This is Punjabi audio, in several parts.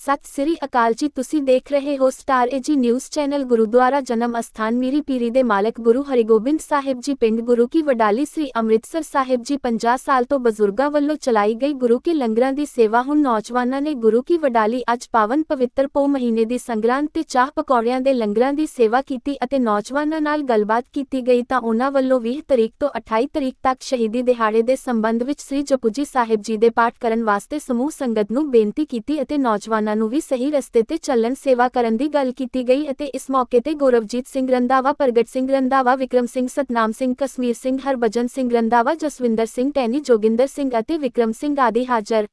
ਸਤਿ ਸ੍ਰੀ ਅਕਾਲ ਜੀ, ਤੁਸੀਂ ਦੇਖ ਰਹੇ ਹੋ star AG news channel Gurdwara Janam Asthan, Miri ਪੀਰੀ ਦੇ ਮਾਲਕ ਗੁਰੂ ਹਰਿਗੋਬਿੰਦ ਸਾਹਿਬ ਜੀ, ਪਿੰਡ ਗੁਰੂ ਕੀ ਵਡਾਲੀ, ਸ੍ਰੀ ਅੰਮ੍ਰਿਤਸਰ ਸਾਹਿਬ ਜੀ 50 ਸਾਲ ਤੋਂ ਬਜ਼ੁਰਗਾਂ ਵੱਲੋਂ ਚਲਾਈ ਗਈ ਗੁਰੂ ਕੀ ਲੰਗਰਾਂ ਦੀ ਸੇਵਾ। ਹੁਣ ਨੌਜਵਾਨਾਂ ਨੇ ਗੁਰੂ ਕੀ ਵਡਾਲੀ ਅੱਜ ਪਾਵਨ ਪਵਿੱਤਰ ਪੋ ਮਹੀਨੇ ਦੀ ਸੰਗਰਾਂਦ ਤੇ ਚਾਹ ਪਕੌੜਿਆਂ ਦੇ ਲੰਗਰਾਂ ਦੀ ਸੇਵਾ ਕੀਤੀ ਅਤੇ ਨੌਜਵਾਨਾਂ ਨਾਲ ਗੱਲਬਾਤ ਕੀਤੀ ਗਈ ਤਾਂ ਉਹਨਾਂ ਵੱਲੋਂ 20 ਤਰੀਕ ਤੋਂ 28 ਤਰੀਕ ਤੱਕ ਸ਼ਹੀਦੀ ਦਿਹਾੜੇ ਦੇ ਸੰਬੰਧ ਵਿੱਚ ਸ੍ਰੀ ਜਪੂਜੀ ਸਾਹਿਬ ਜੀ ਦੇ ਪਾਠ ਕਰਨ ਵਾਸਤੇ ਸਮੂਹ ਸੰਗਤ ਨੂੰ ਬੇਨਤੀ ਕੀਤੀ ਅਤੇ ਨੌਜਵਾਨਾਂ ਨੂੰ ਵੀ ਸਹੀ ਰਸਤੇ ਤੇ ਚੱਲਣ ਸੇਵਾ ਕਰਨ ਦੀ ਗੱਲ ਕੀਤੀ ਗਈ ਅਤੇ ਇਸ ਮੌਕੇ ਤੇ ਗੌਰਵਜੀਤ ਸਿੰਘ ਰੰਧਾਵਾ, ਪ੍ਰਗਟ ਸਿੰਘ ਰੰਧਾਵਾ, ਵਿਕਰਮ ਸਿੰਘ, ਸਤਨਾਮ ਸਿੰਘ ਕਸ਼ਮੀਰ ਸਿੰਘ, ਹਰਭਜਨ ਸਿੰਘ ਰੰਧਾਵਾ, ਜਸਵਿੰਦਰ ਸਿੰਘ, ਟੈਨੀ, ਜੋਗਿੰਦਰ ਸਿੰਘ ਅਤੇ ਵਿਕਰਮ ਸਿੰਘ ਆਦਿ ਹਾਜ਼ਰ।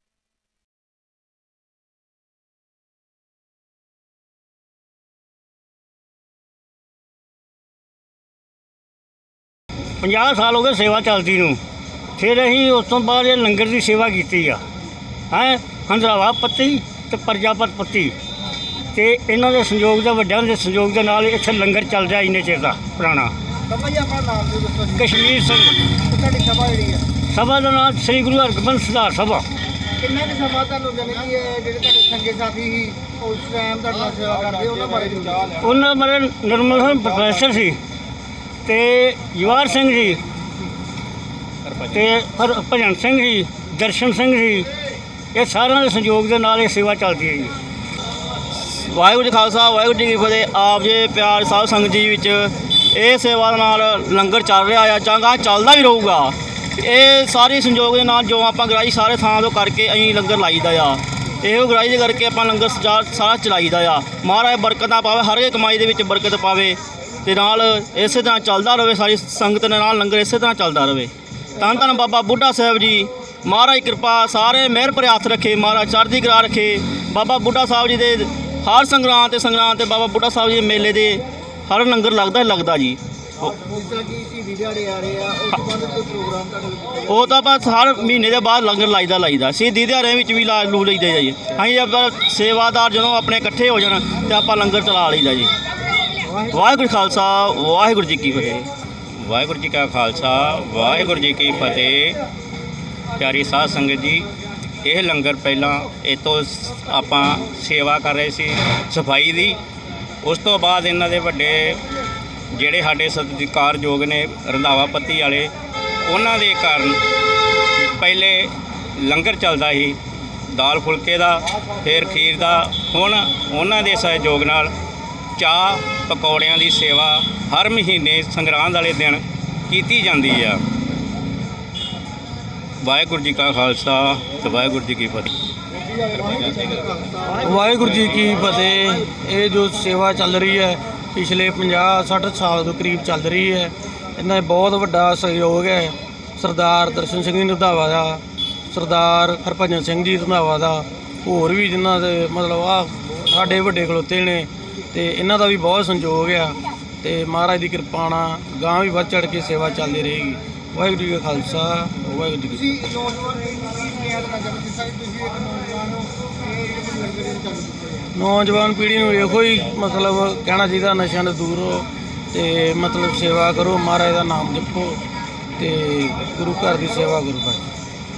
ਪੰਜਾਹ ਸਾਲ ਹੋ ਗਏ ਸੇਵਾ ਚੱਲਦੀ ਨੂੰ। ਫਿਰ ਅਸੀਂ ਉਸ ਤੋਂ ਬਾਅਦ ਇਹ ਲੰਗਰ ਦੀ ਸੇਵਾ ਕੀਤੀ ਆ। ਹੈ? ਹੰਦਰਾਵਾ ਪੱਤੀ। ਤੇ ਪ੍ਰਜਾਪਤ ਪੱਤੀ ਤੇ ਇਹਨਾਂ ਦੇ ਸੰਯੋਗ ਦੇ ਵੱਡਿਆਂ ਦੇ ਸੰਯੋਗ ਦੇ ਨਾਲ ਇੱਥੇ ਲੰਗਰ ਚੱਲ ਰਿਹਾ ਇੰਨੇ ਚਿਰ ਦਾ ਪੁਰਾਣਾ। ਬਾਬਾ ਜੀ ਆਪਣਾ ਨਾਮ ਜੀ ਦੱਸੋ ਜੀ। ਕਸ਼ਮੀਰ ਸਿੰਘ। ਤੁਹਾਡੀ ਸਭਾ ਜਿਹੜੀ ਹੈ? ਸਭਾ ਦਾ ਨਾਮ ਸ੍ਰੀ ਗੁਰੂ ਹਰਗੋਬਿੰਦ ਸੁਧਾਰ ਸਭਾ। ਕਿੰਨਾ ਕੁ ਸਮਾਂ ਤੁਹਾਨੂੰ ਜਾਣੀ ਕਿ ਇਹ ਜਿਹੜੇ ਤੁਹਾਡੇ ਸੰਗੇ ਸਾਥੀ ਸੀ ਉਸ ਟਾਈਮ ਤੁਹਾਡੇ ਨਾਲ ਸੇਵਾ ਕਰਦੇ ਉਹਨਾਂ ਬਾਰੇ ਜੀ ਉਹਨਾਂ ਮੇਰੇ ਨਿਰਮਲ ਸਿੰਘ ਪ੍ਰੋਫੈਸਰ ਸੀ ਤੇ ਯੁਵਰਾਜ ਸਿੰਘ ਜੀ ਤੇ ਹਰ ਭਜਨ ਸਿੰਘ ਜੀ ਦਰਸ਼ਨ ਸਿੰਘ ਜੀ। ਇਹ ਸਾਰਿਆਂ ਦੇ ਸੰਯੋਗ ਦੇ ਨਾਲ ਇਹ ਸੇਵਾ ਚੱਲਦੀ ਹੈ ਜੀ। ਵਾਹਿਗੁਰੂ ਜੀ ਖਾਲਸਾ, ਵਾਹਿਗੁਰੂ ਜੀ ਕੀ ਫਤਿਹ। ਆਪ ਜੇ ਪਿਆਰ ਸਾਧ ਸੰਗਤ ਜੀ ਵਿੱਚ ਇਹ ਸੇਵਾ ਦੇ ਨਾਲ ਲੰਗਰ ਚੱਲ ਰਿਹਾ ਆ। ਚੰਗਾ ਚੱਲਦਾ ਵੀ ਰਹੂਗਾ। ਇਹ ਸਾਰੇ ਸੰਯੋਗ ਦੇ ਨਾਲ ਜੋ ਆਪਾਂ ਗਰਾਈ ਸਾਰੇ ਥਾਂ ਤੋਂ ਕਰਕੇ ਅਸੀਂ ਲੰਗਰ ਲਾਈਦਾ ਆ। ਇਹੋ ਗਰਾਈ ਦੇ ਕਰਕੇ ਆਪਾਂ ਲੰਗਰ ਸਜਾ ਸਾਰਾ ਚਲਾਈਦਾ ਆ। ਮਹਾਰਾਜ ਬਰਕਤਾਂ ਪਾਵੇ, ਹਰ ਇੱਕ ਕਮਾਈ ਦੇ ਵਿੱਚ ਬਰਕਤ ਪਾਵੇ ਤੇ ਨਾਲ ਇਸੇ ਤਰ੍ਹਾਂ ਚੱਲਦਾ ਰਹੇ ਸਾਰੀ ਸੰਗਤ ਦੇ ਨਾਲ ਲੰਗਰ ਇਸੇ ਤਰ੍ਹਾਂ ਚੱਲਦਾ ਰਹੇ ਧੰਨ ਧੰਨ ਬਾਬਾ ਬੁੱਢਾ ਸਾਹਿਬ ਜੀ। ਮਹਾਰਾਜ ਕਿਰਪਾ ਸਾਰੇ ਮਿਹਰ ਭਰੇ ਹੱਥ ਰੱਖੇ ਮਹਾਰਾਜ ਚੜ੍ਹਦੀ ਕਰਾ ਰੱਖੇ। ਬਾਬਾ ਬੁੱਢਾ ਸਾਹਿਬ ਜੀ ਦੇ ਹਰ ਸੰਗਰਾਂਦ ਤੇ ਸੰਗਰਾਂਦ ਤੇ ਬਾਬਾ ਬੁੱਢਾ ਸਾਹਿਬ ਜੀ ਦੇ ਮੇਲੇ ਦੇ ਹਰ ਲੰਗਰ ਲੱਗਦਾ ਹੀ ਲੱਗਦਾ ਜੀ। ਉਹ- ਦਿਹਾੜੇ ਤੋਂ ਆਪਾਂ ਹਰ ਮਹੀਨੇ ਦੇ ਬਾਅਦ ਲੰਗਰ ਲਾਈਦਾ ਲਾਈਦਾ। ਸ਼ਹੀਦੀ ਦਿਹਾੜਿਆਂ ਵਿੱਚ ਵੀ ਲਾ ਲੂ ਲਈਦੇ ਜੀ। ਅਸੀਂ ਆਪਾਂ ਸੇਵਾਦਾਰ ਜਦੋਂ ਆਪਣੇ ਇਕੱਠੇ ਹੋ ਜਾਣ ਤੇ ਆਪਾਂ ਲੰਗਰ ਚਲਾ ਲਈਦਾ ਜੀ। ਵਾਹਿਗੁਰੂ ਖਾਲਸਾ ਵਾਹਿਗੁਰੂ ਜੀ ਕੀ ਫਤਿਹ। ਵਾਹਿਗੁਰੂ ਜੀ ਕਾ ਖਾਲਸਾ ਵਾਹਿਗੁਰੂ ਜੀ ਕੀ ਫਤਿਹ। ਪਿਆਰੀ ਸਾਧ ਸੰਗਤ ਜੀ, ਇਹ ਲੰਗਰ ਪਹਿਲਾਂ ਇਹ ਤੋਂ ਆਪਾਂ ਸੇਵਾ ਕਰ ਰਹੇ ਸੀ ਸਫ਼ਾਈ ਦੀ। ਉਸ ਤੋਂ ਬਾਅਦ ਇਹਨਾਂ ਦੇ ਵੱਡੇ ਜਿਹੜੇ ਸਾਡੇ ਸਤਿਕਾਰਯੋਗ ਨੇ ਰੰਧਾਵਾ ਪੱਤੀ ਵਾਲੇ, ਉਹਨਾਂ ਦੇ ਕਾਰਨ ਪਹਿਲੇ ਲੰਗਰ ਚੱਲਦਾ ਸੀ ਦਾਲ ਫੁਲਕੇ ਦਾ, ਫਿਰ ਖੀਰ ਦਾ। ਹੁਣ ਉਹਨਾਂ ਦੇ ਸਹਿਯੋਗ ਨਾਲ ਚਾਹ ਪਕੌੜਿਆਂ ਦੀ ਸੇਵਾ ਹਰ ਮਹੀਨੇ ਸੰਗਰਾਂਦ ਵਾਲੇ ਦਿਨ ਕੀਤੀ ਜਾਂਦੀ ਆ। ਵਾਹਿਗੁਰੂ ਜੀ ਕਾ ਖਾਲਸਾ ਤੇ ਵਾਹਿਗੁਰੂ ਜੀ ਕੀ ਫਤਿਹ। ਵਾਹਿਗੁਰੂ ਜੀ ਕੀ ਫਤਿਹ। ਇਹ ਜੋ ਸੇਵਾ ਚੱਲ ਰਹੀ ਹੈ, ਪਿਛਲੇ 50 60 ਸਾਲ ਤੋਂ ਕਰੀਬ ਚੱਲ ਰਹੀ ਹੈ। ਇਹਨਾਂ ਦਾ ਬਹੁਤ ਵੱਡਾ ਸਹਿਯੋਗ ਹੈ। ਸਰਦਾਰ ਦਰਸ਼ਨ ਸਿੰਘ ਜੀ ਰੰਧਾਵਾ ਦਾ, ਸਰਦਾਰ ਹਰਭਜਨ ਸਿੰਘ ਜੀ ਰੰਧਾਵਾ ਦਾ, ਹੋਰ ਵੀ ਜਿਨ੍ਹਾਂ ਦੇ ਮਤਲਬ ਆ ਸਾਡੇ ਵੱਡੇ ਖਲੋਤੇ ਨੇ ਤੇ ਇਹਨਾਂ ਦਾ ਵੀ ਬਹੁਤ ਸੰਯੋਗ ਆ। ਤੇ ਮਹਾਰਾਜ ਦੀ ਕਿਰਪਾ ਨਾਲ ਗਾਂ ਵੀ ਵੱਧ ਚੜ ਕੇ ਸੇਵਾ ਚੱਲਦੀ ਰਹੇਗੀ। ਵਾਹਿਗੁਰੂ ਜੀ ਕਾ ਖਾਲਸਾ ਵਾਹਿਗੁਰੂ ਜੀ ਕੀ ਫਤਿਹ। ਤੁਸੀਂ ਨੌਜਵਾਨ ਪੀੜ੍ਹੀ ਨੂੰ ਯਾਦ ਕਰਨਾ ਚਾਹੁੰਦੇ ਜਿਸ ਤਰ੍ਹਾਂ ਕਿ ਤੁਸੀਂ ਇੱਕ ਨੌਜਵਾਨ ਹੋ ਇਹ ਜਿਹੜੇ ਲੰਗਰ ਜਿਹੜੇ ਚਾਲੂ ਕੀਤੇ ਆ। ਨੌਜਵਾਨ ਪੀੜ੍ਹੀ ਨੂੰ ਇਹੋ ਹੀ ਮਤਲਬ ਕਹਿਣਾ ਚਾਹੀਦਾ ਨਸ਼ਿਆਂ ਤੋਂ ਦੂਰ ਰਹੋ ਤੇ ਮਤਲਬ ਸੇਵਾ ਕਰੋ ਮਹਾਰਾਜ ਦਾ ਨਾਮ ਜਪੋ ਤੇ ਗੁਰੂ ਘਰ ਦੀ ਸੇਵਾ ਕਰੋ ਭਾਈ